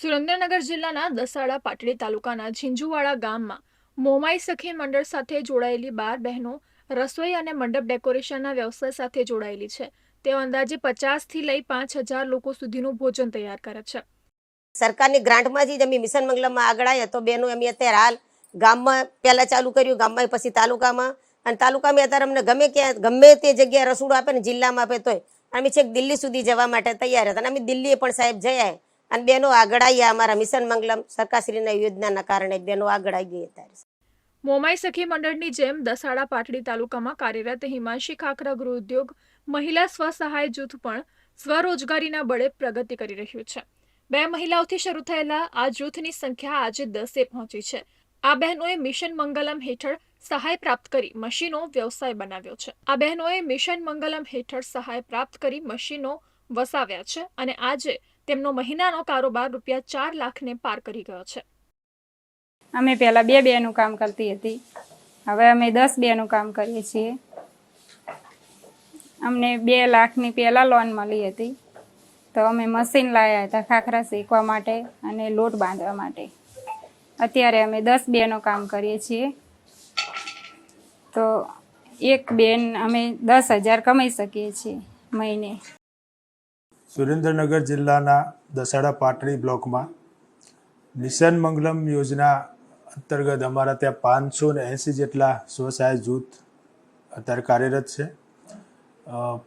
સુરેન્દ્રનગર જિલ્લાના દસાડા પાટડી તાલુકાના ઝીંઝુવાડા ગામમાં મોમાઈ સખી મંડળ સાથે જોડાયેલી બાર બહેનો રસોઈ અને મંડપ ડેકોરેશનના વ્યવસાય સાથે જોડાયેલી છે. તેઓ અંદાજે પચાસથી લઈ પાંચ હજાર લોકો સુધીનું ભોજન તૈયાર કરે છે. સરકારની ગ્રાન્ટમાંથી જ અમે મિશન મંગલમમાં આગળ આવ્યા તો બહેનો અમે અત્યારે હાલ ગામમાં પહેલાં ચાલુ કર્યું, ગામમાં પછી તાલુકામાં. અને તાલુકામાં અત્યારે અમને ગમે ક્યાં, ગમે તે જગ્યાએ રસોડું આપે ને જિલ્લામાં આપે તોય. અમે છેક દિલ્હી સુધી જવા માટે તૈયાર હતા. અને અમે દિલ્હીએ પણ સાહેબ જયા. અને બેનો આગળ આવ્યા અમારા મિશન મંગલમ સરકારશ્રીના યોજનાના કારણે બેનો આગળ આવી અત્યારે. મોમાઈ સખી મંડળની જેમ દસાડા પાટડી તાલુકામાં કાર્યરત હિમાંશી ખાખરા ગૃહ ઉદ્યોગ મહિલા સ્વસહાય જૂથ પણ સ્વરોજગારીના બળે પ્રગતિ કરી રહ્યું છે. બે મહિલાઓથી શરૂ થયેલા આ જૂથની સંખ્યા આજે દસે પહોંચી છે. આ બહેનોએ મિશન મંગલમ હેઠળ સહાય પ્રાપ્ત કરી મશીનો વ્યવસાય બનાવ્યો છે. આ બહેનોએ મિશન મંગલમ હેઠળ સહાય પ્રાપ્ત કરી મશીનો વસાવ્યા છે અને આજે તેમનો મહિનાનો કારોબાર રૂપિયા ચાર લાખને પાર કરી ગયો છે. અમે પહેલાં બે બેનું કામ કરતી હતી. હવે અમે દસ બેનું કામ કરીએ છીએ. અમને બે લાખની પહેલાં લોન મળી હતી. તો અમે મશીન લાવ્યા હતા ખાખરા શેકવા માટે અને લોટ બાંધવા માટે. અત્યારે અમે દસ બેનું કામ કરીએ છીએ. તો એક બેન અમે દસ હજાર કમાઈ શકીએ છીએ મહિને. સુરેન્દ્રનગર જિલ્લાના દસાડા પાટડી બ્લોકમાં મિશન મંગલમ યોજના અંતર્ગત અમારા ત્યાં પાંચસો ને એંસી જેટલા સ્વસહાય જૂથ અત્યારે કાર્યરત છે.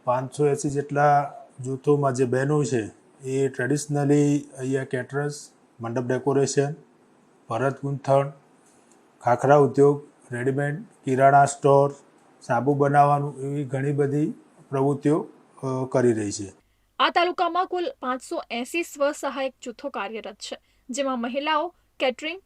પાંચસો એંસી જેટલા જૂથોમાં જે બહેનો છે, એ ટ્રેડિશનલી અહીંયા કેટરસ મંડપ ડેકોરેશન ભરત ગૂંથણ, ખાખરા ઉદ્યોગ રેડીમેડ કિરાણા સ્ટોર સાબુ બનાવવાનું એવી ઘણી બધી પ્રવૃત્તિઓ કરી રહી છે. આ તાલુકામાં કુલ પાંચસો એસી સ્વસહાયક જૂથો કાર્યરત છે, જેમાં મહિલાઓ, કેટરિંગ,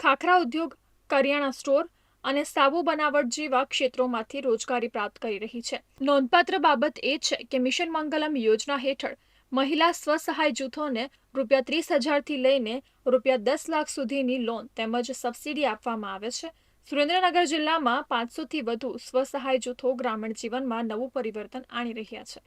ખાખરા ઉદ્યોગ, કરિયાણા સ્ટોર અને સાબુ બનાવટ જેવા ક્ષેત્રોમાંથી રોજગારી પ્રાપ્ત કરી રહી છે. નોંધપાત્ર બાબત એ છે કે મિશન મંગલમ યોજના હેઠળ મહિલા સ્વસહાય જૂથોને રૂપિયા ત્રીસ હજારથી લઈને રૂપિયા દસ લાખ સુધીની લોન તેમજ સબસિડી આપવામાં આવે છે. સુરેન્દ્રનગર જિલ્લામાં પાંચસોથી વધુ સ્વસહાય જૂથો ગ્રામીણ જીવનમાં નવું પરિવર્તન આણી રહ્યા છે.